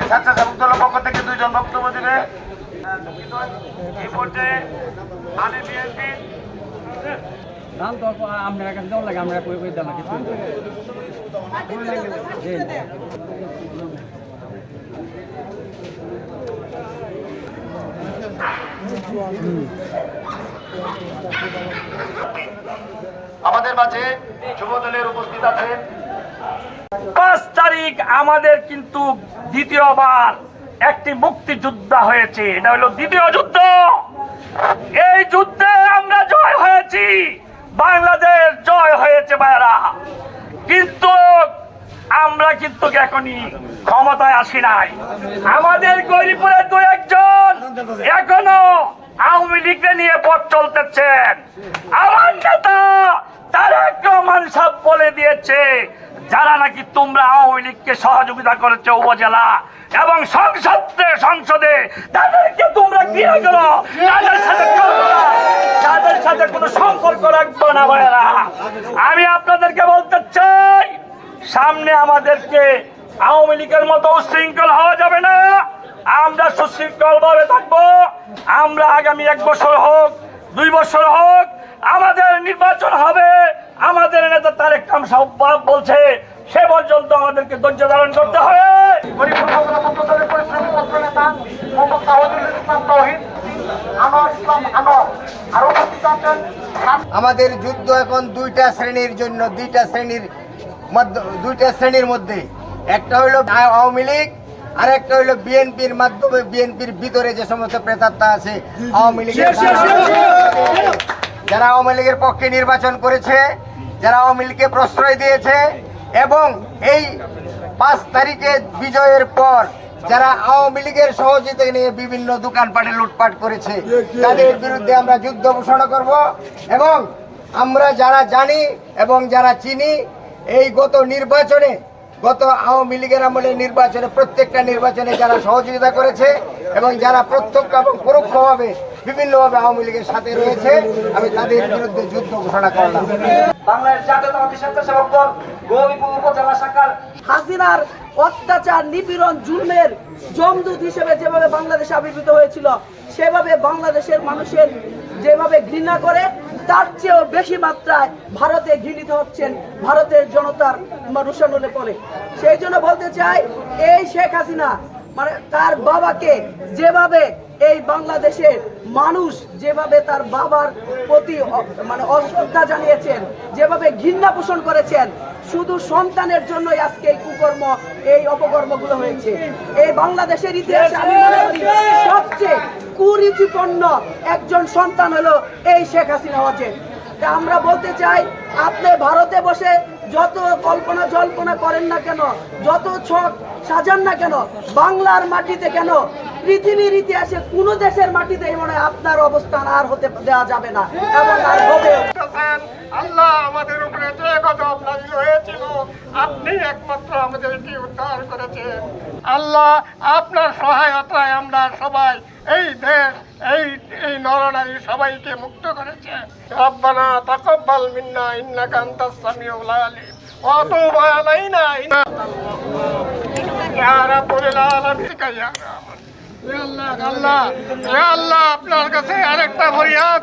স্বেচ্ছাসেবক দলের পক্ষ থেকে দুইজন বক্তব্য দিবে এই পর্যায়ে আমি বিএনপি দাম তো আমরা কাছে দেওয়া লাগে আমরা কই কই দাম কিছু আমাদের মাঝে যুব দলের উপস্থিত আছেন পাঁচ তারিখ আমাদের কিন্তু দ্বিতীয়বার একটি মুক্তিযুদ্ধ হয়েছে। এটা হলো দ্বিতীয় যুদ্ধ। এই যুদ্ধে আমরা জয় হয়েছি। বাংলাদেশ জয় হয়েছে ভাইরা কিন্তু আমরা কিন্তু এখনই ক্ষমতায় আসি নাই। আমাদের গরিপুরের দু একজন এখনও আওয়ামী লীগকে নিয়ে পথ চলতেছেন। আমার নেতা সাহেব বলে দিয়েছে, যারা নাকি তোমরা আওয়ামী লীগকে সহযোগিতা করেছে উপজেলা এবং সংসদে সংসদে, তাদেরকে তোমরা করো। তাদের সাথে তাদের সাথে কোনো সম্পর্ক রাখব না আমি আপনাদেরকে বলতে চাই, সামনে আমাদেরকে আওয়ামী লীগের মতো উশৃঙ্খল হওয়া যাবে না। আমরা সুশৃঙ্খল ভাবে থাকব। আমরা আগামী এক বছর হোক, দুই বছর হোক, আমাদের নির্বাচন হবে। আমাদের নেতা তারেক রহমান বলছে সে পর্যন্ত আমাদেরকে ধৈর্য ধারণ করতে হবে। আমাদের যুদ্ধ এখন দুইটা শ্রেণির জন্য দুইটা শ্রেণির মধ্য দুইটা শ্রেণির মধ্যে। একটা হইল আওয়ামী লীগ আর একটা হইল বিএনপির মাধ্যমে বিএনপির ভিতরে যে সমস্ত প্রেতাত্মা আছে আওয়ামী লীগের যারা আওয়ামী লীগের পক্ষে নির্বাচন করেছে, যারা আওয়ামী লীগকে প্রশ্রয় দিয়েছে এবং এই পাঁচ তারিখে বিজয়ের পর যারা আওয়ামী লীগের সহযোগিতা নিয়ে বিভিন্ন দোকানপাটে লুটপাট করেছে, তাদের বিরুদ্ধে আমরা যুদ্ধ ঘোষণা করব এবং আমরা যারা জানি এবং যারা চিনি, এই গত নির্বাচনে গত আওয়ামী লীগের আমলে নির্বাচনে প্রত্যেকটা নির্বাচনে যারা সহযোগিতা করেছে এবং যারা প্রত্যক্ষ এবং পরোক্ষভাবে বিভিন্নভাবে আওয়ামী লীগের সাথে রয়েছে আমি তাদের বিরুদ্ধে যুদ্ধ ঘোষণা করলাম। বাংলাদেশ জাতীয়তাবাদী স্বেচ্ছাসেবক দল গৌরীপুর উপজেলা শাখার হাসিনার অত্যাচার নিপীড়ন জুলমের জমদূত হিসেবে যেভাবে বাংলাদেশ আবির্ভূত হয়েছিল সেভাবে বাংলাদেশের মানুষের যেভাবে ঘৃণা করে, তার চেয়েও বেশি মাত্রায় ভারতে ঘৃণিত হচ্ছেন ভারতের জনতার রুশানুলে পরে সেই জন্য বলতে চাই, এই শেখ হাসিনা মানে তার বাবাকে যেভাবে এই বাংলাদেশের মানুষ যেভাবে তার বাবার প্রতি মানে অশ্রদ্ধা জানিয়েছেন, যেভাবে ঘৃণা পোষণ করেছেন, শুধু সন্তানের জন্যই আজকে এই কুকর্ম, এই অপকর্মগুলো হয়েছে। এই বাংলাদেশের ইতিহাসে আমি মনে করি সবচেয়ে একজন সন্তান হলো এই শেখ হাসিনা হচ্ছেন তা আমরা বলতে চাই, আপনি ভারতে বসে যত কল্পনা জল্পনা করেন না কেন, যত ছক সাজান না কেন, বাংলার মাটিতে কেন, পৃথিবীর ইতিহাসে কোনো দেশের মাটিতে মনে আপনার অবস্থান আর হতে দেওয়া যাবে না এবং আর হবে করতেছেন। আল্লাহ আমাদের উপরে যে গজব নাজিল হয়েছিল, আপনি একমাত্র আমাদেরকে উদ্ধার করেছেন। আল্লাহ, আপনার সহায়তায় আমরা সবাই এই দেশ, এই এই নরনারী সবাইকে মুক্ত করেছে। রব্বানা তাকাব্বাল মিন্না, ইন্নাকা আনতাস সামিউল আলিম। ওয়া তুব আলাইনা ইয়া রাব্বুল আলামিন আল্লাহ আল্লাহ আল্লাহ, আপনার কাছে আরেকটা ফরিয়াদ।